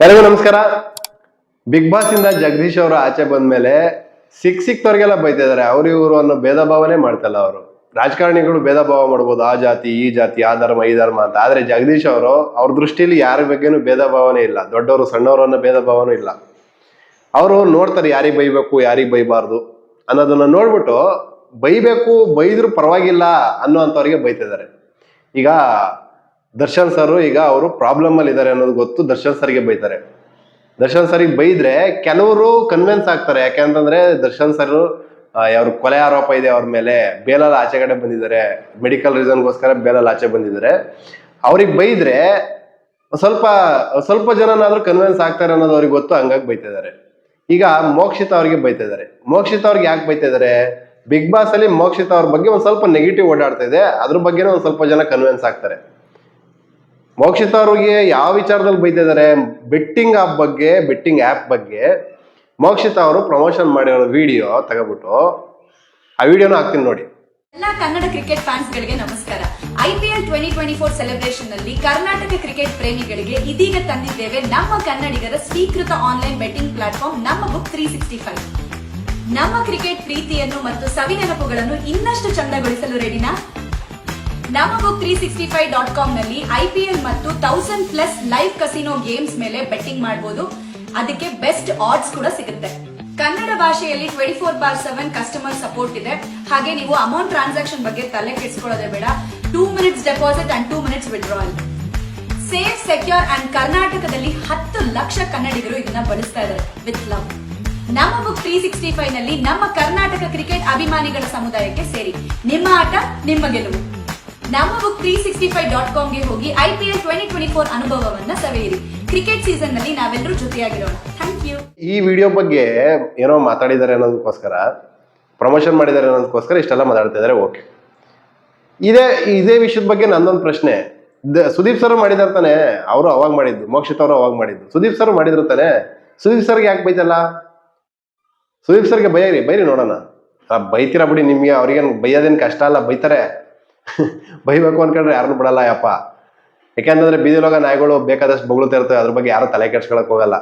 ಎಲ್ಲರಿಗೂ ನಮಸ್ಕಾರ. Big boss ಇಂದ ಜಗದೀಶ್ ಅವರು ಆಚೆ ಬಂದ್ಮೇಲೆ ಸಿಕ್ ಸಿಕ್ತವ್ರಿಗೆಲ್ಲ ಬೈತಿದ್ದಾರೆ. ಅವ್ರು ಇವರು ಅನ್ನೋ ಭೇದ ಭಾವನೆ ಮಾಡ್ತಲ್ಲ ಅವರು. ರಾಜಕಾರಣಿಗಳು ಭೇದ ಭಾವ ಮಾಡ್ಬೋದು. ಆ ಜಾತಿ, ಈ ಜಾತಿ, ಆ ಧರ್ಮ, ಈ ಧರ್ಮ ಅಂತ. ಆದ್ರೆ ಜಗದೀಶ್ ಅವರು, ಅವ್ರ ದೃಷ್ಟಿಯಲ್ಲಿ ಯಾರ ಬಗ್ಗೆನೂ ಭೇದ ಭಾವನೆ ಇಲ್ಲ. ದೊಡ್ಡವರು ಸಣ್ಣವರು ಅನ್ನೋ ಭೇದ ಭಾವನೂ ಇಲ್ಲ. ಅವರು ನೋಡ್ತಾರೆ ಯಾರಿಗೆ ಬೈಬೇಕು, ಯಾರಿಗೆ ಬೈಬಾರ್ದು ಅನ್ನೋದನ್ನ ನೋಡ್ಬಿಟ್ಟು ಬೈಬೇಕು, ಬೈದ್ರು ಪರವಾಗಿಲ್ಲ ಅನ್ನೋಂಥವ್ರಿಗೆ ಬೈತಿದ್ದಾರೆ. ಈಗ ದರ್ಶನ್ ಸರ್ ಈಗ ಅವರು ಪ್ರಾಬ್ಲಮ್ ಅಲ್ಲಿ ಇದ್ದಾರೆ ಅನ್ನೋದು ಗೊತ್ತು, ದರ್ಶನ್ ಸರ್ಗೆ ಬೈತಾರೆ. ದರ್ಶನ್ ಸರ್ಗೆ ಬೈದ್ರೆ ಕೆಲವರು ಕನ್ವಿನ್ಸ್ ಆಗ್ತಾರೆ. ಯಾಕೆಂತಂದ್ರೆ ದರ್ಶನ್ ಸರ್ ಅವ್ರ ಕೊಲೆ ಆರೋಪ ಇದೆ ಅವ್ರ ಮೇಲೆ ಬೇಲಲ್ಲಿ ಆಚೆ ಕಡೆ ಬಂದಿದ್ದಾರೆ. ಮೆಡಿಕಲ್ ರೀಸನ್ಗೋಸ್ಕರ ಬೇಲಲ್ಲಿ ಆಚೆ ಬಂದಿದ್ದಾರೆ. ಅವ್ರಿಗೆ ಬೈದ್ರೆ ಸ್ವಲ್ಪ ಸ್ವಲ್ಪ ಜನನಾದ್ರೂ ಕನ್ವಿನ್ಸ್ ಆಗ್ತಾರೆ ಅನ್ನೋದು ಅವ್ರಿಗೆ ಗೊತ್ತು, ಹಂಗಾಗಿ ಬೈತಿದ್ದಾರೆ ಈಗ ಮೋಕ್ಷಿತ ಅವ್ರಿಗೆ ಬೈತಿದ್ದಾರೆ ಮೋಕ್ಷಿತ ಅವ್ರಿಗೆ ಯಾಕೆ ಬೈತಿದ್ದಾರೆ ಬಿಗ್ ಬಾಸ್ ಅಲ್ಲಿ ಮೋಕ್ಷಿತ ಅವ್ರ ಬಗ್ಗೆ ಒಂದ್ ಸ್ವಲ್ಪ ನೆಗೆಟಿವ್ ಓಡಾಡ್ತಾ ಇದೆ. ಅದ್ರ ಬಗ್ಗೆನೂ ಒಂದ್ ಸ್ವಲ್ಪ ಜನ ಕನ್ವಿನ್ಸ್ ಆಗ್ತಾರೆ. ಮೋಕ್ಷಿತ ಅವ್ರಿಗೆ ಯಾವ ವಿಚಾರದಲ್ಲಿ ಬೈದಿದ್ದಾರೆ? ಬಿಟ್ಟಿಂಗ್ ಆಪ್ ಬಗ್ಗೆ ಬಿಟ್ಟಿಂಗ್ ಆ್ಯಪ್ ಬಗ್ಗೆ ಮೋಕ್ಷಿತ ಅವರು ಪ್ರಮೋಷನ್ ಮಾಡಿರೋ ವಿಡಿಯೋ ತಗೋಬಿಟ್ಟು ಆ ವಿಡಿಯೋನ ಹಾಕ್ತೀನಿ ನೋಡಿ. ಎಲ್ಲ ಕನ್ನಡ ಕ್ರಿಕೆಟ್ ಫ್ಯಾನ್ಸ್ ಗಳಿಗೆ ನಮಸ್ಕಾರ. ಐಪಿಎಲ್ ಟ್ವೆಂಟಿ ಟ್ವೆಂಟಿ ಫೋರ್ ಸೆಲೆಬ್ರೇಷನ್ನಲ್ಲಿ ಕರ್ನಾಟಕ ಕ್ರಿಕೆಟ್ ಪ್ರೇಮಿಗಳಿಗೆ ಇದೀಗ ತಂದಿದ್ದೇವೆ ನಮ್ಮ ಕನ್ನಡಿಗರ ಸ್ವೀಕೃತ ಆನ್ಲೈನ್ ಬೆಟ್ಟಿಂಗ್ ಪ್ಲಾಟ್ಫಾರ್ಮ್ ನಮ್ಮ ಬುಕ್ ತ್ರೀ ಸಿಕ್ಸ್ಟಿ ಫೈವ್ ನಮ್ಮ ಕ್ರಿಕೆಟ್ ಪ್ರೀತಿಯನ್ನು ಮತ್ತು ಸವಿನೆನಪುಗಳನ್ನು ಇನ್ನಷ್ಟು ಚಂದಗೊಳಿಸಲು ರೆಡಿನಾ ನಮ್ಮ book three sixty five dot ಕಾಮ್ನಲ್ಲಿ IPL ಮತ್ತು thousand plus live casino games ಮೇಲೆ ಬೆಟ್ಟಿಂಗ್ ಮಾಡಬಹುದು ಅದಕ್ಕೆ ಬೆಸ್ಟ್ ಆಡ್ಸ್ ಕೂಡ ಸಿಗುತ್ತೆ. ಕನ್ನಡ ಭಾಷೆಯಲ್ಲಿ twenty four bar seven customer support ಇದೆ. ಹಾಗೆ ನೀವು ಅಮೌಂಟ್ ಟ್ರಾನ್ಸಾಕ್ಷನ್ ಬಗ್ಗೆ ತಲೆ ಕೆಡಿಸ್ಕೊಳ್ಳೋದೇ ಬೇಡ. Two minutes deposit and two minutes withdrawal safe secure and ಕರ್ನಾಟಕದಲ್ಲಿ ಹತ್ತು ಲಕ್ಷ ಕನ್ನಡಿಗರು ಇದನ್ನ ಬಳಸ್ತಾ ಇದ್ದಾರೆ. ವಿತ್ ಲವ್ ನಮ್ಮ ಬುಕ್ ತ್ರೀ ಸಿಕ್ಸ್ಟಿ ಫೈವ್ನಲ್ಲಿ ನಮ್ಮ ಕರ್ನಾಟಕ ಕ್ರಿಕೆಟ್ ಅಭಿಮಾನಿಗಳ ಸಮುದಾಯಕ್ಕೆ ಸೇರಿ. ನಿಮ್ಮ ಆಟ, ನಿಮ್ಮ ಗೆಲುವು. ನಮ್ಮ book three sixty five dot ಕಾಮ್ಗೆ ಹೋಗಿ ಐಪಿಎಲ್ ಟ್ವೆಂಟಿ ಟ್ವೆಂಟಿ ಫೋರ್ ಅನುಭವವನ್ನ ಸವೆಯಿರಿ. ಕ್ರಿಕೆಟ್ ಸೀಸನ್ನಲ್ಲಿ ನಾವೆಲ್ಲರೂ ಜೊತೆಯಾಗಿರೋಣ. ಥ್ಯಾಂಕ್ ಯು ಈ ವಿಡಿಯೋ ಬಗ್ಗೆ ಏನೋ ಮಾತಾಡಿದ್ದಾರೆ ಅನ್ನೋದಕ್ಕೋಸ್ಕರ ಪ್ರಮೋಷನ್ ಮಾಡಿದ್ದಾರೆ ಅನ್ನೋದಕ್ಕೋಸ್ಕರ ಇಷ್ಟೆಲ್ಲ ಮಾತಾಡ್ತಾ ಇದಾರೆ ಓಕೆ ಇದೇ ಇದೇ ವಿಷಯದ ಬಗ್ಗೆ ನಂದೊಂದು ಪ್ರಶ್ನೆ. ಸುದೀಪ್ ಸರ್ ಮಾಡಿದಾರೆ ತಾನೆ? ಅವರು ಅವಾಗ ಮಾಡಿದ್ದು, ಮೋಕ್ಷಿತ್ ಅವರು ಅವಾಗ ಮಾಡಿದ್ದು. ಸುದೀಪ್ ಸರ್ ಮಾಡಿದ್ರು ತಾನೆ? ಸುದೀಪ್ ಸರ್ಗೆ ಯಾಕೆ ಬೈತಲ್ಲ? ಸುದೀಪ್ ಸರ್ಗೆ ಬೈರಿ ಬೈರಿ ನೋಡೋಣ. ಬೈತೀರಾ ಬಿಡಿ ನಿಮಗೆ, ಅವ್ರಿಗೇನು ಬೈಯೋದೇನು ಕಷ್ಟ ಅಲ್ಲ, ಬೈತಾರೆ. ಬೈಬೇಕು ಅನ್ಕೊಂಡ್ರೆ ಯಾರನ್ನು ಬಿಡಲ್ಲ ಯಪ್ಪ. ಯಾಕೆಂತಂದ್ರೆ ಬೀದಿಲೋಗ ನಾಯಿಗಳು ಬೇಕಾದಷ್ಟು ಬೊಗಳುತ್ತಾ ಅದ್ರ ಬಗ್ಗೆ ಯಾರು ತಲೆ ಕೆಡ್ಸ್ಕೊಳಕ್ ಹೋಗಲ್ಲ.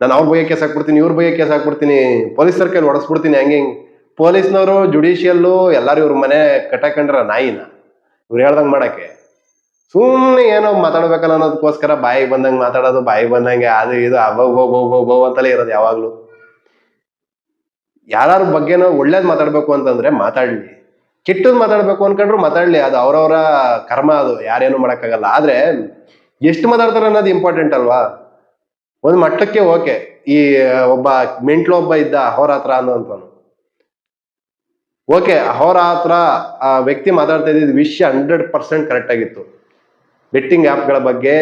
ನಾನು ಅವ್ರ ಬಗ್ಗೆ ಕೇಸ್ ಹಾಕ್ಬಿಡ್ತೀನಿ, ಇವ್ರ ಬಗ್ಗೆ ಕೇಸ್ ಹಾಕ್ಬಿಡ್ತೀನಿ ಪೊಲೀಸರ ಕೈಲಿ ಹೊಡೆಸ್ಬಿಡ್ತೀನಿ ಹಂಗೆ ಪೊಲೀಸ್ನವರು, ಜುಡಿಷಿಯಲ್ಲು, ಎಲ್ಲರೂ ಇವ್ರ ಮನೆ ಕಟ್ಟಾಕೊಂಡ್ರ ನಾಯಿನ, ಇವ್ರು ಹೇಳ್ದಂಗೆ ಮಾಡಕ್ಕೆ. ಸುಮ್ಮನೆ ಏನೋ ಮಾತಾಡ್ಬೇಕಲ್ಲ ಅನ್ನೋದಕ್ಕೋಸ್ಕರ ಬಾಯಿಗೆ ಬಂದಂಗೆ ಮಾತಾಡೋದು, ಬಾಯಿಗೆ ಬಂದಂಗೆ ಅದು ಇದು ಅಬೌ ಹೋಗೋ ಬೌ ಬೌ ಬೌ ಅಂತಲೇ ಇರೋದು ಯಾವಾಗಲೂ. ಯಾರು ಬಗ್ಗೆನೋ ಒಳ್ಳೇದು ಮಾತಾಡಬೇಕು ಅಂತಂದ್ರೆ ಮಾತಾಡ್ಲಿ. ಕೆಟ್ಟದ್ ಮಾತಾಡ್ಬೇಕು ಅನ್ಕೊಂಡ್ರು ಮಾತಾಡ್ಲಿ. ಅದು ಅವರವರ ಕರ್ಮ ಅದು, ಯಾರೇನು ಮಾಡಕ್ಕಾಗಲ್ಲ. ಆದ್ರೆ ಎಷ್ಟು ಮಾತಾಡ್ತಾರೆ ಅನ್ನೋದು ಇಂಪಾರ್ಟೆಂಟ್ ಅಲ್ವಾ? ಒಂದು ಮಟ್ಟಕ್ಕೆ ಓಕೆ. ಈ, ಒಬ್ಬ ಮೆಂಟ್ಲು ಒಬ್ಬ ಇದ್ದ ಅಹೋರಾತ್ರ ಅನ್ನೋಂಥವನು ಓಕೆ ಅಹೋರಾತ್ರ ಆ ವ್ಯಕ್ತಿ ಮಾತಾಡ್ತಾ ಇದ್ದಿದ್ದು ವಿಷಯ ಹಂಡ್ರೆಡ್ ಪರ್ಸೆಂಟ್ ಕರೆಕ್ಟ್ ಆಗಿತ್ತು. ಬೆಟ್ಟಿಂಗ್ ಆ್ಯಪ್ಗಳ ಬಗ್ಗೆ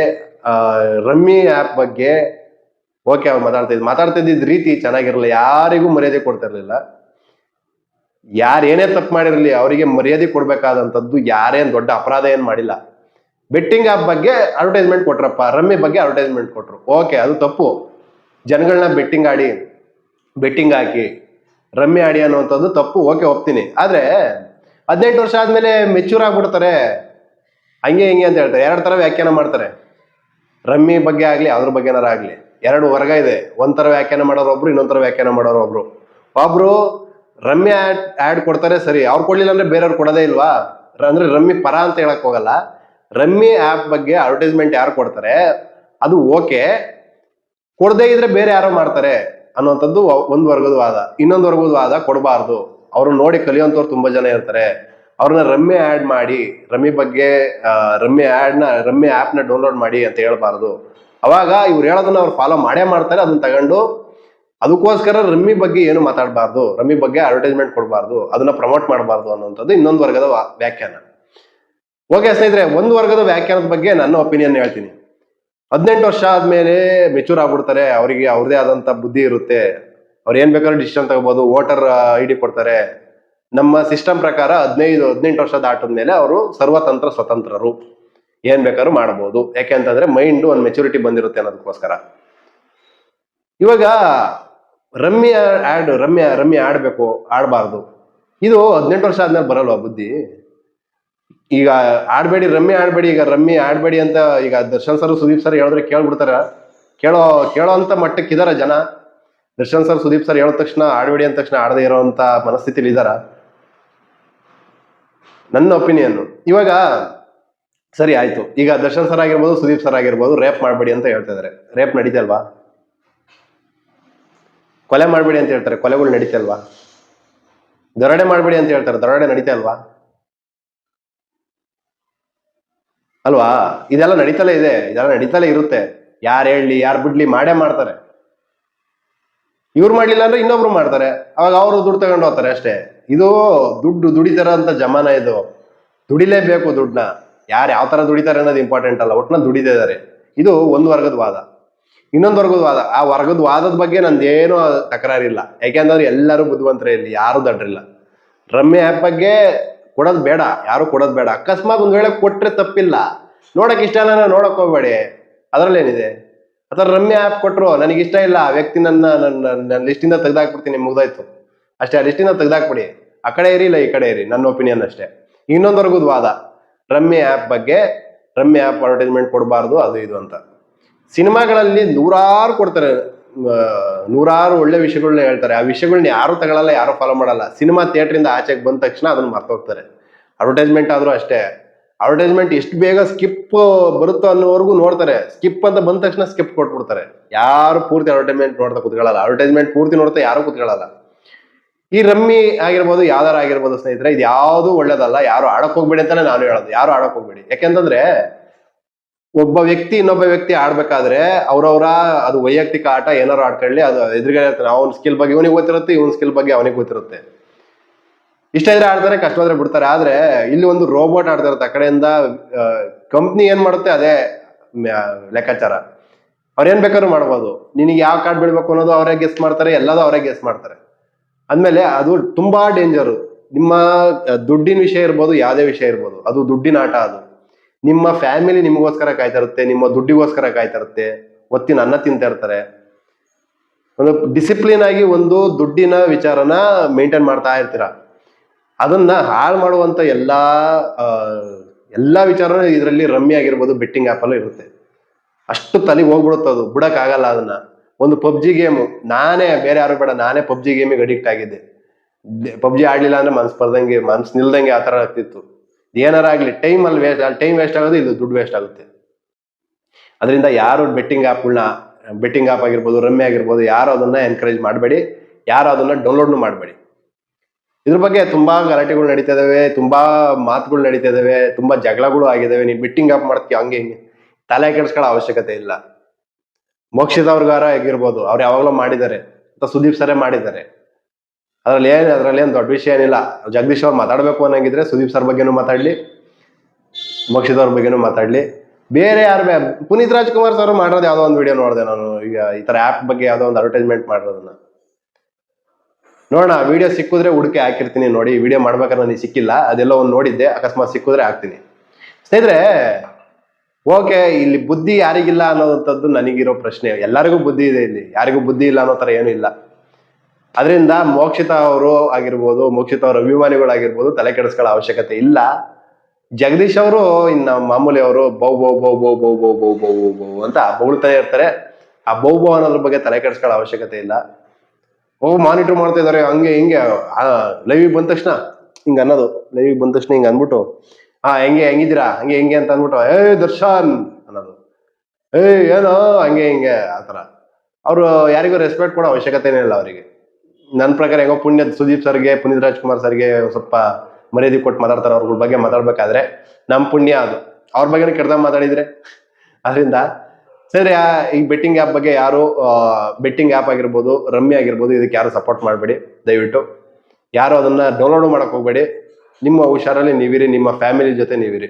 ರಮ್ಮಿ ಆ್ಯಪ್ ಬಗ್ಗೆ, ಓಕೆ, ಅವ್ರು ಮಾತಾಡ್ತಾ ಇದ್ದು ಮಾತಾಡ್ತಾ ಇದ್ದಿದ್ದ ರೀತಿ ಚೆನ್ನಾಗಿರಲಿಲ್ಲ. ಯಾರಿಗೂ ಮರ್ಯಾದೆ ಕೊಡ್ತಿರ್ಲಿಲ್ಲ. ಯಾರು ಏನೇ ತಪ್ಪು ಮಾಡಿರಲಿ, ಅವರಿಗೆ ಮರ್ಯಾದೆ ಕೊಡಬೇಕಾದಂಥದ್ದು ಯಾರೇನು ದೊಡ್ಡ ಅಪರಾಧ ಏನು ಮಾಡಿಲ್ಲ. ಬೆಟ್ಟಿಂಗ್ ಆ್ಯಪ್ ಬಗ್ಗೆ ಅಡ್ವರ್ಟೈಸ್ಮೆಂಟ್ ಕೊಟ್ರಪ್ಪ, ರಮ್ಮಿ ಬಗ್ಗೆ ಅಡ್ವರ್ಟೈಸ್ಮೆಂಟ್ ಕೊಟ್ರು. ಓಕೆ ಅದು ತಪ್ಪು. ಜನಗಳನ್ನ ಬೆಟ್ಟಿಂಗ್ ಆಡಿ, ಬೆಟ್ಟಿಂಗ್ ಹಾಕಿ, ರಮ್ಮಿ ಆಡಿ ಅನ್ನುವಂಥದ್ದು ತಪ್ಪು. ಓಕೆ ಒಪ್ತೀನಿ. ಆದರೆ ಹದಿನೆಂಟು ವರ್ಷ ಆದಮೇಲೆ ಮೆಚೂರ್ ಆಗಿಬಿಡ್ತಾರೆ. ಹಂಗೆ ಹಿಂಗೆ ಅಂತ ಹೇಳ್ತಾರೆ. ಎರಡು ಥರ ವ್ಯಾಖ್ಯಾನ ಮಾಡ್ತಾರೆ. ರಮ್ಮಿ ಬಗ್ಗೆ ಆಗಲಿ, ಅದ್ರ ಬಗ್ಗೆನಾರ ಆಗಲಿ. ಎರಡು ವರ್ಗ ಇದೆ. ಒಂಥರ ವ್ಯಾಖ್ಯಾನ ಮಾಡೋರು ಒಬ್ರು ಇನ್ನೊಂಥರ ವ್ಯಾಖ್ಯಾನ ಮಾಡೋರು ಒಬ್ರು. ಒಬ್ರು ರಮ್ಮಿ ಆಡ್ ಆ್ಯಡ್ ಕೊಡ್ತಾರೆ ಸರಿ. ಅವ್ರು ಕೊಡ್ಲಿಲ್ಲ ಅಂದ್ರೆ ಬೇರೆಯವ್ರು ಕೊಡೋದೇ ಇಲ್ವಾ? ಅಂದ್ರೆ ರಮ್ಮಿ ಪರ ಅಂತ ಹೇಳಕ್ ಹೋಗಲ್ಲ. ರಮ್ಮಿ ಆ್ಯಪ್ ಬಗ್ಗೆ ಅಡ್ವರ್ಟೈಸ್ಮೆಂಟ್ ಯಾರು ಕೊಡ್ತಾರೆ? ಅದು ಓಕೆ. ಕೊಡದೇ ಇದ್ರೆ ಬೇರೆ ಯಾರೋ ಮಾಡ್ತಾರೆ ಅನ್ನುವಂಥದ್ದು ಒಂದು ವರ್ಗದ ವಾದ. ಇನ್ನೊಂದು ವರ್ಗದ ವಾದ ಕೊಡಬಾರ್ದು. ಅವ್ರು ನೋಡಿ ಕಲಿಯೋಂಥವ್ರು ತುಂಬಾ ಜನ ಇರ್ತಾರೆ. ಅವ್ರನ್ನ ರಮ್ಮಿ ಆ್ಯಡ್ ಮಾಡಿ, ರಮ್ಮಿ ಬಗ್ಗೆ ರಮ್ಮಿ ಆ್ಯಡ್ನ ರಮ್ಮಿ ಆ್ಯಪ್ನ ಡೌನ್ಲೋಡ್ ಮಾಡಿ ಅಂತ ಹೇಳ್ಬಾರ್ದು. ಅವಾಗ ಇವ್ರು ಹೇಳೋದನ್ನ ಅವ್ರು ಫಾಲೋ ಮಾಡೇ ಮಾಡ್ತಾರೆ. ಅದನ್ನ ತಗೊಂಡು ಅದಕ್ಕೋಸ್ಕರ ರಮ್ಮಿ ಬಗ್ಗೆ ಏನು ಮಾತಾಡಬಾರ್ದು, ರಮ್ಮಿ ಬಗ್ಗೆ ಅಡ್ವರ್ಟೈಸ್ಮೆಂಟ್ ಕೊಡಬಾರ್ದು, ಅದನ್ನ ಪ್ರಮೋಟ್ ಮಾಡಬಾರ್ದು ಅನ್ನುವಂಥದ್ದು ಇನ್ನೊಂದು ವರ್ಗದ ವ್ಯಾಖ್ಯಾನ. ಓಕೆ ಸ್ನೇಹಿತರೆ, ಒಂದು ವರ್ಗದ ವ್ಯಾಖ್ಯಾನದ ಬಗ್ಗೆ ನನ್ನ ಒಪಿನಿಯನ್ ಹೇಳ್ತೀನಿ. ಹದಿನೆಂಟು ವರ್ಷ ಆದ್ಮೇಲೆ ಮೆಚೂರ್ ಆಗ್ಬಿಡ್ತಾರೆ, ಅವರಿಗೆ ಅವ್ರದೇ ಆದಂತ ಬುದ್ಧಿ ಇರುತ್ತೆ. ಅವ್ರು ಏನ್ ಬೇಕಾದ್ರೂ ಡಿಸಿಷನ್ ತಗೋಬಹುದು ವೋಟರ್ ಐ ಡಿ ಕೊಡ್ತಾರೆ. ನಮ್ಮ ಸಿಸ್ಟಮ್ ಪ್ರಕಾರ ಹದಿನೈದು, ಹದಿನೆಂಟು ವರ್ಷ ದಾಟದ ಮೇಲೆ ಅವರು ಸರ್ವತಂತ್ರ ಸ್ವತಂತ್ರರು. ಏನ್ ಬೇಕಾದ್ರೂ ಮಾಡಬಹುದು ಯಾಕೆ ಅಂತಂದ್ರೆ ಮೈಂಡ್ ಒಂದು ಮೆಚುರಿಟಿ ಬಂದಿರುತ್ತೆ ಅನ್ನೋದಕ್ಕೋಸ್ಕರ. ಇವಾಗ ರಮ್ಯ ಆಡ್, ರಮ್ಯ ರಮ್ಯ ಆಡಬೇಕು, ಆಡಬಾರ್ದು. ಇದು ಹದಿನೆಂಟು ವರ್ಷ ಆದ್ಮೇಲೆ ಬರಲ್ವಾ ಬುದ್ಧಿ? ಈಗ ಆಡಬೇಡಿ, ರಮ್ಯ ಆಡಬೇಡಿ, ಈಗ ರಮ್ಮಿ ಆಡಬೇಡಿ ಅಂತ ಈಗ ದರ್ಶನ್ ಸರ್, ಸುದೀಪ್ ಸರ್ ಹೇಳಿದ್ರೆ ಕೇಳ್ಬಿಡ್ತಾರ. ಕೇಳೋ ಕೇಳೋ ಅಂತ ಮಟ್ಟಕ್ಕೆ ಇದಾರ ಜನ. ದರ್ಶನ್ ಸರ್, ಸುದೀಪ್ ಸರ್ ಹೇಳಿದ ತಕ್ಷಣ ಆಡಬೇಡಿ ಅಂದ ತಕ್ಷಣ ಆಡದೇ ಇರೋವಂಥ ಮನಸ್ಥಿತಿಲಿ ಇದಾರ. ನನ್ನ ಒಪಿನಿಯನ್, ಇವಾಗ ಸರಿ ಆಯ್ತು. ಈಗ ದರ್ಶನ್ ಸರ್ ಆಗಿರ್ಬೋದು, ಸುದೀಪ್ ಸರ್ ಆಗಿರ್ಬೋದು, ರೇಪ್ ಮಾಡಬೇಡಿ ಅಂತ ಹೇಳ್ತಾ ಇದಾರೆ. ರೇಪ್ ನಡೀತಲ್ವಾ ಕೊಲೆ ಮಾಡಬೇಡಿ ಅಂತ ಹೇಳ್ತಾರೆ, ಕೊಲೆಗಳು ನಡೀತಲ್ವಾ ದರೋಡೆ ಮಾಡಬೇಡಿ ಅಂತ ಹೇಳ್ತಾರೆ, ದರೋಡೆ ನಡೀತಾ ಅಲ್ವಾ? ಇದೆಲ್ಲ ನಡೀತಲೇ ಇದೆ, ಇದೆಲ್ಲ ನಡೀತಲೇ ಇರುತ್ತೆ. ಯಾರು ಹೇಳಲಿ ಯಾರು ಬಿಡ್ಲಿ, ಮಾಡೇ ಮಾಡ್ತಾರೆ. ಇವ್ರು ಮಾಡ್ಲಿಲ್ಲ ಅಂದ್ರೆ ಇನ್ನೊಬ್ರು ಮಾಡ್ತಾರೆ. ಅವಾಗ ಅವರು ದುಡ್ಡು ತಗೊಂಡು ಹೋಗ್ತಾರೆ ಅಷ್ಟೇ. ಇದು ದುಡ್ಡು ದುಡಿತಾರ ಅಂತ ಜಮಾನ ಇದು. ದುಡಿಲೇಬೇಕು ದುಡ್ಡನ್ನ. ಯಾರು ಯಾವ ತರ ದುಡಿತಾರೆ ಅನ್ನೋದು ಇಂಪಾರ್ಟೆಂಟ್ ಅಲ್ಲ. ಒಟ್ಟನ್ನ ದುಡಿತಾ ಇದಾರೆ ಇದು ಒಂದು ವರ್ಗದ ವಾದ. ಇನ್ನೊಂದು ವರ್ಗದ ವಾದ, ಆ ವರ್ಗದ ವಾದದ ಬಗ್ಗೆ ನಂದೇನು ತಕರಾರಿಲ್ಲ. ಯಾಕೆಂದ್ರೆ ಎಲ್ಲರೂ ಬುದ್ಧಿವಂತರೇ ಇಲ್ಲಿ ಯಾರು ದಡ್ರಿಲ್ಲ. ರಮ್ಯ ಆ್ಯಪ್ ಬಗ್ಗೆ ಕೊಡೋದು ಬೇಡ, ಯಾರು ಕೊಡೋದು ಬೇಡ. ಅಕಸ್ಮಾತ್ ಒಂದ್ ವೇಳೆ ಕೊಟ್ರೆ ತಪ್ಪಿಲ್ಲ. ನೋಡಕ್ ಇಷ್ಟ ಇಲ್ಲ ನೋಡಕ್ ಹೋಗ್ಬೇಡಿ. ಅದ್ರಲ್ಲೇನಿದೆ? ಅಥವಾ ರಮ್ಯ ಆ್ಯಪ್ ಕೊಟ್ರು, ನನಗೆ ಇಷ್ಟ ಇಲ್ಲ, ಆ ವ್ಯಕ್ತಿ ನನ್ನ ನನ್ನ ನನ್ನ ಲಿಸ್ಟಿಂದ ತೆಗ್ದಾಕ್ಬಿಡ್ತೀನಿ, ಮುಗ್ದಾಯ್ತು. ಅಷ್ಟೇ, ಆ ಲಿಸ್ಟಿಂದ ತೆಗ್ದಾಕ್ಬಿಡಿ. ಆ ಕಡೆ ಇರಿ ಇಲ್ಲ ಈ ಕಡೆ ಇರಿ, ನನ್ನ ಒಪಿನಿಯನ್ ಅಷ್ಟೇ. ಇನ್ನೊಂದು ವರ್ಗದ ವಾದ, ರಮ್ಯ ಆ್ಯಪ್ ಬಗ್ಗೆ, ರಮ್ಯ ಆ್ಯಪ್ ಅಡ್ವರ್ಟೈಸ್ಮೆಂಟ್ ಕೊಡಬಾರ್ದು, ಅದು ಇದು ಅಂತ. ಸಿನಿಮಾಗಳಲ್ಲಿ ನೂರಾರು ಕೊಡ್ತಾರೆ. ನೂರಾರು ಒಳ್ಳೆ ವಿಷಯಗಳನ್ನ ಹೇಳ್ತಾರೆ. ಆ ವಿಷಯಗಳನ್ನ ಯಾರು ತಗೊಳ್ಳಲ್ಲ ಯಾರು ಫಾಲೋ ಮಾಡಲ್ಲ. ಸಿನಿಮಾ ಥಿಯೇಟ್ರಿಂದ ಆಚೆಗೆ ಬಂದ ತಕ್ಷಣ ಅದನ್ನ ಮರ್ತೋಗ್ತಾರೆ. ಅಡ್ವರ್ಟೈಸ್ಮೆಂಟ್ ಆದ್ರೂ ಅಷ್ಟೇ. ಅಡ್ವರ್ಟೈಸ್ಮೆಂಟ್ ಎಷ್ಟು ಬೇಗ ಸ್ಕಿಪ್ ಬರುತ್ತೋ ಅನ್ನೋವರೆಗೂ ನೋಡ್ತಾರೆ. ಸ್ಕಿಪ್ ಅಂತ ಬಂದ ತಕ್ಷಣ ಸ್ಕಿಪ್ ಕೊಟ್ಬಿಡ್ತಾರೆ. ಯಾರು ಪೂರ್ತಿ ಅಡ್ವರ್ಟೈಸ್ಮೆಂಟ್ ನೋಡ್ತಾ ಕುತ್ಕೊಳ್ಳಲ್ಲ. ಅಡ್ವರ್ಟೈಸ್ಮೆಂಟ್ ಪೂರ್ತಿ ನೋಡ್ತಾ ಯಾರು ಕುತ್ಕೊಳ್ಳಲ್ಲ. ಈ ರಮ್ಮಿ ಆಗಿರ್ಬೋದು ಯಾವ್ದಾರು ಆಗಿರ್ಬೋದು ಸ್ನೇಹಿತರೆ ಇದು ಯಾವುದು ಒಳ್ಳೇದಲ್ಲ. ಯಾರು ಆಡಕ್ ಹೋಗ್ಬೇಡಿ ಅಂತಾನೆ ನಾನು ಹೇಳೋದು. ಯಾರು ಆಡಕ್ ಹೋಗ್ಬೇಡಿ. ಯಾಕೆಂತಂದ್ರೆ ಒಬ್ಬ ವ್ಯಕ್ತಿ ಇನ್ನೊಬ್ಬ ವ್ಯಕ್ತಿ ಆಡ್ಬೇಕಾದ್ರೆ ಅವ್ರವ್ರ ಅದು ವೈಯಕ್ತಿಕ ಆಟ ಏನಾರು ಆಡ್ಕೊಳ್ಳಿ, ಅದು ಎದುರುಗಡೆ ಇರ್ತಾನೆ. ಅವ್ನ ಸ್ಕಿಲ್ ಬಗ್ಗೆ ಇವನಿಗೆ ಗೊತ್ತಿರುತ್ತೆ, ಇವನ್ ಸ್ಕಿಲ್ ಬಗ್ಗೆ ಅವನಿಗೆ ಗೊತ್ತಿರುತ್ತೆ. ಇಷ್ಟ ಇದ್ರೆ ಆಡ್ತಾರೆ, ಕಷ್ಟ ಆದ್ರೆ ಬಿಡ್ತಾರೆ. ಆದ್ರೆ ಇಲ್ಲಿ ಒಂದು ರೋಬೋಟ್ ಆಡ್ತಾ ಆ ಕಡೆಯಿಂದ ಕಂಪ್ನಿ ಏನ್ ಮಾಡುತ್ತೆ, ಅದೇ ಲೆಕ್ಕಾಚಾರ. ಅವ್ರೇನ್ ಬೇಕಾದ್ರೂ ಮಾಡ್ಬೋದು. ನಿನಗೆ ಯಾವ ಕಾರ್ಡ್ ಬಿಡ್ಬೇಕು ಅನ್ನೋದು ಅವರೇ ಗೆಸ್ ಮಾಡ್ತಾರೆ ಎಲ್ಲದೂ ಅವರೇ ಗೆಸ್ ಮಾಡ್ತಾರೆ. ಅಂದಮೇಲೆ ಅದು ತುಂಬಾ ಡೇಂಜರು ನಿಮ್ಮ ದುಡ್ಡಿನ ವಿಷಯ ಇರ್ಬೋದು, ಯಾವುದೇ ವಿಷಯ ಇರ್ಬೋದು. ಅದು ದುಡ್ಡಿನ ಆಟ ಅದು. ನಿಮ್ಮ ಫ್ಯಾಮಿಲಿ ನಿಮಗೋಸ್ಕರ ಕಾಯ್ತಾ ಇರುತ್ತೆ ನಿಮ್ಮ ದುಡ್ಡಿಗೋಸ್ಕರ ಕಾಯ್ತಾ ಇರುತ್ತೆ ಒತ್ತಿನ ಅನ್ನ ತಿಂತಾ ಇರ್ತಾರೆ. ಒಂದು ಡಿಸಿಪ್ಲಿನ್ ಆಗಿ ಒಂದು ದುಡ್ಡಿನ ವಿಚಾರನ ಮೇಂಟೈನ್ ಮಾಡ್ತಾ ಇರ್ತೀರ. ಅದನ್ನ ಹಾಳು ಮಾಡುವಂತ ಎಲ್ಲಾ ಎಲ್ಲಾ ವಿಚಾರನೂ ಇದರಲ್ಲಿ ರಮ್ಮಿ ಆಗಿರ್ಬೋದು ಬೆಟ್ಟಿಂಗ್ ಆಪ್ ಅಲ್ಲೂ ಇರುತ್ತೆ. ಅಷ್ಟು ತಲೆಗೆ ಹೋಗ್ಬಿಡುತ್ತೆ ಅದು ಬಿಡಕ್ ಆಗಲ್ಲ ಅದನ್ನ. ಒಂದು ಪಬ್ಜಿ ಗೇಮು, ನಾನೇ, ಬೇರೆ ಯಾರು ಬೇಡ, ನಾನೇ ಪಬ್ಜಿ ಗೇಮಿಗೆ ಅಡಿಕ್ಟ್ ಆಗಿದ್ದೆ. ಪಬ್ಜಿ ಆಡ್ಲಿಲ್ಲ ಅಂದ್ರೆ ಮನ್ಸ್ ಬರ್ದಂಗೆ, ಮನ್ಸ್ ನಿಲ್ದಂಗೆ ಆ ಥರ ಆಗ್ತಿತ್ತು. ಏನಾರ ಆಗ್ಲಿ ಟೈಮ್ ಅಲ್ಲಿ ವೇಸ್ಟ್ ಟೈಮ್ ವೇಸ್ಟ್ ಆಗೋದು ಇದು ದುಡ್ಡು ವೇಸ್ಟ್ ಆಗುತ್ತೆ. ಅದರಿಂದ ಯಾರು ಬೆಟ್ಟಿಂಗ್ ಆ್ಯಪ್ಗಳನ್ನ ಬೆಟ್ಟಿಂಗ್ ಆಪ್ ಆಗಿರ್ಬೋದು ರಮ್ಮಿ ಆಗಿರ್ಬೋದು, ಯಾರು ಅದನ್ನ ಎನ್ಕರೇಜ್ ಮಾಡಬೇಡಿ, ಯಾರು ಅದನ್ನ ಡೌನ್ಲೋಡ್ನು ಮಾಡಬೇಡಿ. ಇದ್ರ ಬಗ್ಗೆ ತುಂಬಾ ಗಲಾಟೆಗಳು ನಡೀತಾ ಇದಾವೆ, ತುಂಬಾ ಮಾತುಗಳು ನಡೀತಾ ಇದಾವೆ, ತುಂಬಾ ಜಗಳಗಳು ಆಗಿದಾವೆ. ನೀವು ಬಿಟ್ಟಿಂಗ್ ಆಪ್ ಮಾಡ್ತೀವಿ ಹಂಗೆ ಹಿಂಗೆ. ತಲೆ ಕೆಡಿಸ್ಕೊಳ್ಳೋ ಅವಶ್ಯಕತೆ ಇಲ್ಲ. ಮೋಕ್ಷಿತ ಅವ್ರಿಗಾರ ಆಗಿರ್ಬೋದು, ಅವ್ರು ಯಾವಾಗಲೂ ಮಾಡಿದ್ದಾರೆ. ಅಥವಾ ಸುದೀಪ್ ಸರೇ ಮಾಡಿದ್ದಾರೆ. ಅದ್ರಲ್ಲಿ ಏನು ಅದ್ರಲ್ಲಿ ಏನು ದೊಡ್ಡ ವಿಷಯ ಏನಿಲ್ಲ. ಜಗದೀಶ್ ಅವ್ರು ಮಾತಾಡ್ಬೇಕು ಅನ್ನಂಗಿದ್ರೆ ಸುದೀಪ್ ಸರ್ ಬಗ್ಗೆನೂ ಮಾತಾಡ್ಲಿ, ಮೋಕ್ಷಿತ್ ಅವ್ರ ಬಗ್ಗೆನೂ ಮಾತಾಡ್ಲಿ. ಬೇರೆ ಯಾರು ಪುನೀತ್ ರಾಜ್ಕುಮಾರ್ ಸರ್ ಮಾಡೋದು ಯಾವ್ದೋ ಒಂದು ವಿಡಿಯೋ ನೋಡಿದೆ ನಾನು. ಈಗ ಈ ತರ ಆ್ಯಪ್ ಬಗ್ಗೆ ಯಾವ್ದೋ ಒಂದು ಅಡ್ವರ್ಟೈಸ್ಮೆಂಟ್ ಮಾಡಿರೋದನ್ನ. ನೋಡೋಣ ವಿಡಿಯೋ ಸಿಕ್ಕಿದ್ರೆ ಹುಡುಕಿ ಹಾಕಿರ್ತೀನಿ ನೋಡಿ. ವಿಡಿಯೋ ಮಾಡ್ಬೇಕಾದ್ರೆ ನನಗೆ ಸಿಕ್ಕಿಲ್ಲ. ಅದೆಲ್ಲ ಒಂದು ನೋಡಿದ್ದೆ. ಅಕಸ್ಮಾತ್ ಸಿಕ್ಕಿದ್ರೆ ಹಾಕ್ತೀನಿ. ಸ್ನೇಹಿತರೆ, ಓಕೆ, ಇಲ್ಲಿ ಬುದ್ಧಿ ಯಾರಿಗಿಲ್ಲ ಅನ್ನೋದಂಥದ್ದು ನನಗಿರೋ ಪ್ರಶ್ನೆ. ಎಲ್ಲರಿಗೂ ಬುದ್ಧಿ ಇದೆ ಇಲ್ಲಿ. ಯಾರಿಗೂ ಬುದ್ಧಿ ಇಲ್ಲ ಅನ್ನೋ ಥರ ಏನೂ ಇಲ್ಲ. ಅದರಿಂದ ಮೋಕ್ಷಿತ ಅವರು ಆಗಿರ್ಬೋದು, ಮೋಕ್ಷಿತ ಅವರ ಅಭಿಮಾನಿಗಳಾಗಿರ್ಬೋದು ತಲೆ ಕೆಡಿಸ್ಕೊಳ್ಳೋ ಅವಶ್ಯಕತೆ ಇಲ್ಲ. ಜಗದೀಶ್ ಅವರು, ಇನ್ನು ಮಾಮೂಲಿ ಅವರು ಬೌ ಬೌ ಬೌ ಬೌ ಬೌ ಬೌ ಬೌ ಬೌ ಬೌ ಅಂತ ಬೌಳ್ತಾ ಇರ್ತಾರೆ. ಆ ಬೌ ಬೌ ಅನ್ನೋದ್ರ ಬಗ್ಗೆ ತಲೆ ಕೆಡಿಸ್ಕೊಳ್ಳೋ ಅವಶ್ಯಕತೆ ಇಲ್ಲ. ಓ, ಮಾನಿಟರ್ ಮಾಡ್ತಾ ಇದಾರೆ ಹಂಗೆ, ಹಿಂಗೆ ಲೈವಿಗೆ ಬಂದ ತಕ್ಷಣ, ಹಿಂಗೆ ಅನ್ನೋದು ಲೈವಿಗೆ ಬಂದ ತಕ್ಷಣ ಹಿಂಗೆ ಅಂದ್ಬಿಟ್ಟು ಹಾ ಹೆಂಗೆ, ಹೆಂಗಿದ್ದೀರಾ, ಹಂಗೆ, ಹೆಂಗೆ ಅಂತ ಅಂದ್ಬಿಟ್ಟು, ಏ, ದರ್ಶನ್ ಅನ್ನೋದು. ಏ, ಏನೋ? ಹಂಗೆ, ಹಿಂಗೆ, ಆ ಥರ. ಅವರು ಯಾರಿಗೂ ರೆಸ್ಪೆಕ್ಟ್ ಕೊಡೋ ಅವಶ್ಯಕತೆನೇ ಇಲ್ಲ ಅವರಿಗೆ. ನನ್ನ ಪ್ರಕಾರ ಹೆಂಗೋ ಪುಣ್ಯ ಸುದೀಪ್ ಸರ್ಗೆ, ಪುನೀತ್ ರಾಜ್ಕುಮಾರ್ ಸರ್ಗೆ ಸ್ವಲ್ಪ ಮರ್ಯಾದೆ ಕೊಟ್ಟು ಮಾತಾಡ್ತಾರೆ ಅವ್ರ ಬಗ್ಗೆ ಮಾತಾಡ್ಬೇಕಾದ್ರೆ ನಮ್ಮ ಪುಣ್ಯ ಅದು. ಅವ್ರ ಬಗ್ಗೆ ಕೆಡ್ದಾಗ ಮಾತಾಡಿದ್ರೆ. ಅದರಿಂದ ಸರಿ ಈ ಬೆಟ್ಟಿಂಗ್ ಆ್ಯಪ್ ಬಗ್ಗೆ ಯಾರು ಬೆಟ್ಟಿಂಗ್ ಆ್ಯಪ್ ಆಗಿರ್ಬೋದು ರಮ್ಮಿ ಆಗಿರ್ಬೋದು, ಇದಕ್ಕೆ ಯಾರು ಸಪೋರ್ಟ್ ಮಾಡಬೇಡಿ, ದಯವಿಟ್ಟು. ಯಾರು ಅದನ್ನ ಡೌನ್ಲೋಡ್ ಮಾಡಕ್ ಹೋಗ್ಬೇಡಿ. ನಿಮ್ಮ ಹುಷಾರಲ್ಲಿ ನೀವಿರಿ, ನಿಮ್ಮ ಫ್ಯಾಮಿಲಿ ಜೊತೆ ನೀವಿರಿ.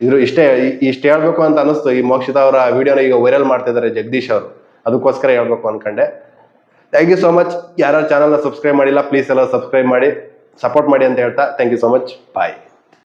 ಇದ್ರು ಇಷ್ಟೇ ಇಷ್ಟು ಹೇಳ್ಬೇಕು ಅಂತ ಅನಿಸ್ತು ಈ ಮೋಕ್ಷಿತ ಅವರ ವಿಡಿಯೋನ ಈಗ ವೈರಲ್ ಮಾಡ್ತಿದ್ದಾರೆ ಜಗದೀಶ್ ಅವರು. ಅದಕ್ಕೋಸ್ಕರ ಹೇಳ್ಬೇಕು ಅನ್ಕೊಂಡೆ. ಥ್ಯಾಂಕ್ ಯು ಸೋ ಮಚ್ ಯಾರು ಚಾನಲ್ನ ಸಬ್ಸ್ಕ್ರೈಬ್ ಮಾಡಿಲ್ಲ ಪ್ಲೀಸ್ ಎಲ್ಲ ಸಬ್ಸ್ಕ್ರೈಬ್ ಮಾಡಿ ಸಪೋರ್ಟ್ ಮಾಡಿ ಅಂತ ಹೇಳ್ತಾ thank you so much bye